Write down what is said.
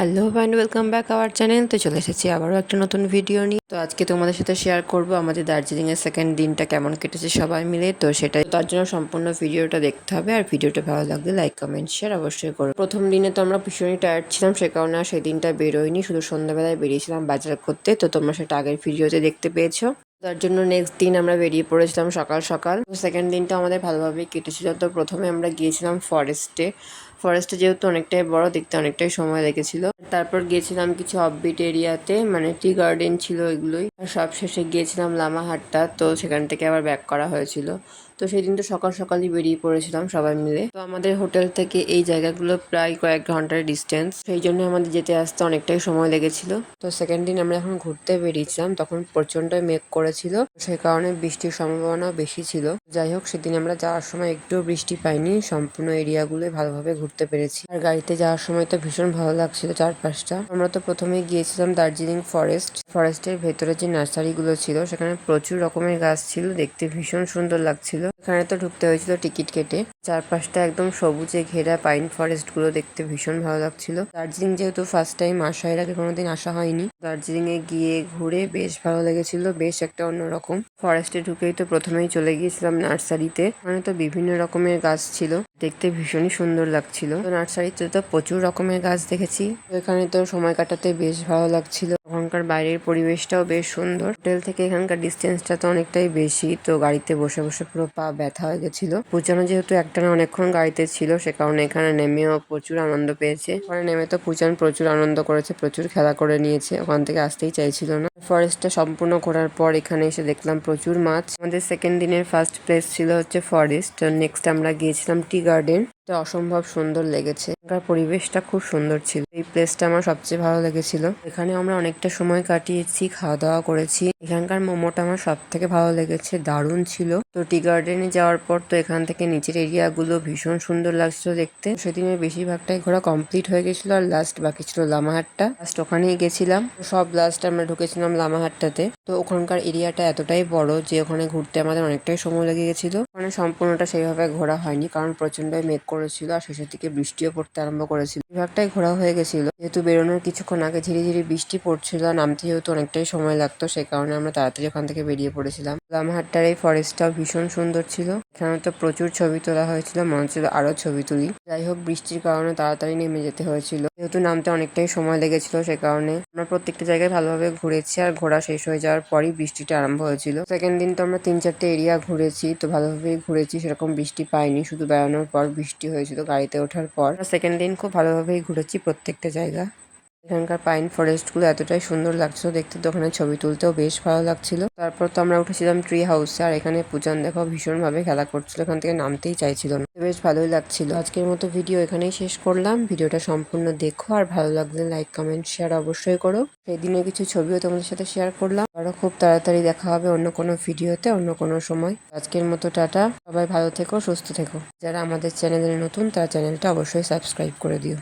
Hello and welcome back our channel তো চলে এসেছি আবারও একটা নতুন ভিডিও নিয়ে। তো আজকে তোমাদের সাথে শেয়ার করব আমাদের দার্জিলিংয়ের সেকেন্ড দিনটা কেমন কেটেছে সবাই মিলে। তো সেটা তার জন্য সম্পূর্ণ ভিডিওটা দেখতে হবে। আর ভিডিওটা ভালো লাগলে লাইক কমেন্ট শেয়ার অবশ্যই করো। প্রথম দিনে তো আমরা ভীষণই টায়ার্ড ছিলাম, সে কারণে সেই দিনটা বেরোয়নি। শুধু সন্ধ্যাবেলায় বেরিয়েছিলাম বাজার করতে। তো তোমরা সেটা আগের ভিডিওতে দেখতে পেয়েছ। তার জন্য নেক্সট দিন আমরা বেরিয়ে পড়েছিলাম সকাল সকাল। সেকেন্ড দিনটা আমাদের ভালোভাবেই কেটেছিল। তো প্রথমে আমরা গিয়েছিলাম ফরেস্টে ফরেস্টে যেহেতু অনেকটাই বড়, দেখতে অনেকটাই সময় লেগেছিল। তারপর গিয়েছিলাম কিছু অফবিট এরিয়াতে মানে টি গার্ডেন ছিল এগুলোই সব শেষে গিয়েছিলাম লামাহাটটা, তো সেখান থেকে আবার ব্যাক করা হয়েছিল। তো সেই দিন তো সকাল সকালই বেরিয়ে পড়েছিলাম সবাই মিলে। তো আমাদের হোটেল থেকে এই জায়গাগুলো প্রায় কয়েক ঘণ্টার ডিস্টেন্স সেই জন্য আমাদের যেতে আসতে অনেকটাই সময় লেগেছিল। তো সেকেন্ড দিন আমরা যখন ঘুরতে বেরিয়েছিলাম, তখন প্রচণ্ড মেঘ করেছিল সেই কারণে বৃষ্টির সম্ভাবনা বেশি ছিল। যাই হোক, সেদিন আমরা যাওয়ার সময় একটুও বৃষ্টি পাইনি, সম্পূর্ণ এরিয়াগুলো ভালোভাবে ঘুরতে পেরেছি। আর গাড়িতে যাওয়ার সময় তো ভীষণ ভালো লাগছিল চারপাশটা। আমরা তো প্রথমে গিয়েছিলাম দার্জিলিং ফরেস্ট ফরেস্টের ভেতরে যে নার্সারিগুলো ছিল, সেখানে প্রচুর রকমের গাছ ছিল, দেখতে ভীষণ সুন্দর লাগছিল। এখানে তো ঢুকতে হয়েছিল টিকিট কেটে। চারপাশটা একদম সবুজে ঘেরা পাইন ফরেস্টগুলো দেখতে ভীষণ ভালো লাগছিল। দার্জিলিং যেহেতু ফার্স্ট টাইম আসা এর আগে কোনোদিন আসা হয়নি, দার্জিলিং এ গিয়ে ঘুরে বেশ ভালো লেগেছিল, বেশ একটা অন্যরকম। ফরেস্টে ঢুকেই তো প্রথমেই চলে গিয়েছিলাম নার্সারিতে, ওখানে তো বিভিন্ন রকমের গাছ ছিল, দেখতে ভীষণই সুন্দর লাগছিল। তো নার্সারিতে তো প্রচুর রকমের গাছ দেখেছি এখানে তো সময় কাটাতে বেশ ভালো লাগছিল। ওখানকার বাইরের পরিবেশটাও বেশ সুন্দর। হোটেল থেকে এখানকার ডিস্টেন্সটা তো অনেকটাই বেশি, তো গাড়িতে বসে বসে পুরো পা ব্যথা হয়ে গেছিল। পুজানো যেহেতু একটা না অনেকক্ষণ গাড়িতে ছিল, সে কারণে এখানে নেমেও প্রচুর আনন্দ পেয়েছে। ওখানে নেমে তো পুজান প্রচুর আনন্দ করেছে, প্রচুর খেলা করে নিয়েছে, ওখান থেকে আসতেই চাইছিল না। ফরেস্টটা সম্পূর্ণ করার পর এখানে এসে দেখলাম প্রচুর মাছ। আমাদের সেকেন্ড দিনের ফার্স্ট প্লেস ছিল হচ্ছে ফরেস্ট নেক্সট আমরা গিয়েছিলাম টি গার্ডেন এটা অসম্ভব সুন্দর লেগেছে। এখানকার পরিবেশটা খুব সুন্দর ছিল। এই প্লেসটা আমার সবচেয়ে ভালো লেগেছিল। এখানে আমরা অনেকটা সময় কাটিয়েছি খাওয়া দাওয়া করেছি। এখানকার মোমোটা আমার সব থেকে ভালো লেগেছে। দারুণ ছিল। তো টি গার্ডেনে যাওয়ার পর তো এখান থেকে নিচের এরিয়াগুলো ভীষণ সুন্দর লাগছিল দেখতে। সেদিনের বেশিরভাগটাই ঘোরা কমপ্লিট হয়ে গেছিল আর লাস্ট বাকি ছিল লামাহাটটা। লাস্ট ওখানেই গেছিলাম। সব লাস্ট আমরা ঢুকেছিলাম লামাহাটটাতে। তো ওখানকার এরিয়াটা এতটাই বড় যে ওখানে ঘুরতে আমাদের অনেকটাই সময় লেগে গেছিল। ওখানে সম্পূর্ণটা সেইভাবে ঘোরা হয়নি, কারণ প্রচণ্ড মেঘ করেছিল আর শেষের দিকে বৃষ্টিও পড়তে আরম্ভ করেছিল। বিভাগটাই ঘোরা হয়ে গেছিল। যেহেতু বেরোনোর কিছুক্ষণ আগে ধীরে ধীরে বৃষ্টি পড়ছিল আর নামতে যেহেতু অনেকটাই সময় লাগতো, সে কারণে আমরা তাড়াতাড়ি ওখান থেকে বেরিয়ে পড়েছিলাম। লামহাট্টার এই ফরেস্টটাও ভীষণ সুন্দর ছিল। এখানে তো প্রচুর ছবি তোলা হয়েছিল, মনে হচ্ছিল আরও ছবি তুলি। যাই হোক, বৃষ্টির কারণে তাড়াতাড়ি নেমে যেতে হয়েছিল। যেহেতু নামতে অনেকটাই সময় লেগেছিল, সে কারণে আমরা প্রত্যেকটা জায়গায় ভালোভাবে ঘুরেছি আর ঘোরা শেষ হয়ে যাওয়ার পরই বৃষ্টিটা আরম্ভ হয়েছিল। সেকেন্ড দিন তো আমরা তিন চারটে এরিয়া ঘুরেছি, তো ভালোভাবেই ঘুরেছি, সেরকম বৃষ্টি পাইনি, শুধু বেড়ানোর পর বৃষ্টি হয়েছিল গাড়িতে ওঠার পর। সেকেন্ড দিন খুব ভালোভাবেই ঘুরেছি প্রত্যেকটা জায়গা। এখানকার পাইন ফরেস্টগুলো এতটাই সুন্দর লাগছিল, দেখতে তো ওখানে ছবি তুলতেও বেশ ভালো লাগছিল। তারপর তো আমরা উঠেছিলাম ট্রি হাউসে আর এখানে পূজান দেখো ভীষণভাবে খেলা করছিল, এখান থেকে নামতেই চাইছিল না। বেশ ভালোই লাগছিল। আজকের মতো ভিডিও এখানেই শেষ করলাম। ভিডিওটা সম্পূর্ণ দেখো, আর ভালো লাগলে লাইক কমেন্ট শেয়ার অবশ্যই করো। সেই দিনের কিছু ছবিও তোমাদের সাথে শেয়ার করলাম। আরও খুব তাড়াতাড়ি দেখা হবে অন্য কোনো ভিডিওতে, অন্য কোনো সময়। আজকের মতো টাটা। সবাই ভালো থেকো, সুস্থ থেকো। যারা আমাদের চ্যানেলে নতুন, তারা চ্যানেলটা অবশ্যই সাবস্ক্রাইব করে দিও।